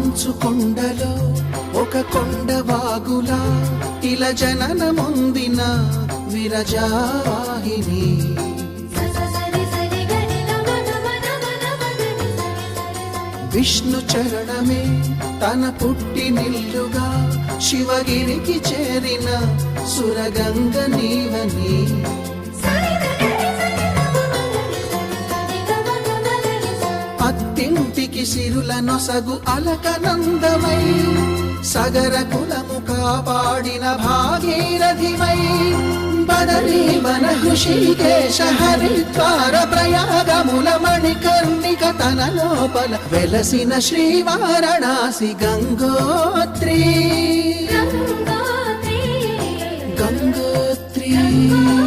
మంచు కొండలో ఒక కొండ వాగులా ఇలా జననముందిన విరజావాహిని విష్ణు చరణమే తన పుట్టినిల్లుగా శివగిరికి చేరిన సురగంగ నీవని. సిరుల నొసగు అలకనందమై సగర కులము కాపాడిన భాగీరథిమై బదరీ వన హృషికేశ హరిద్వార ప్రయాగముల మణికర్ణిక తన లోపల వెలసిన శ్రీవారణాసి గంగోత్రి. గంగోత్రి.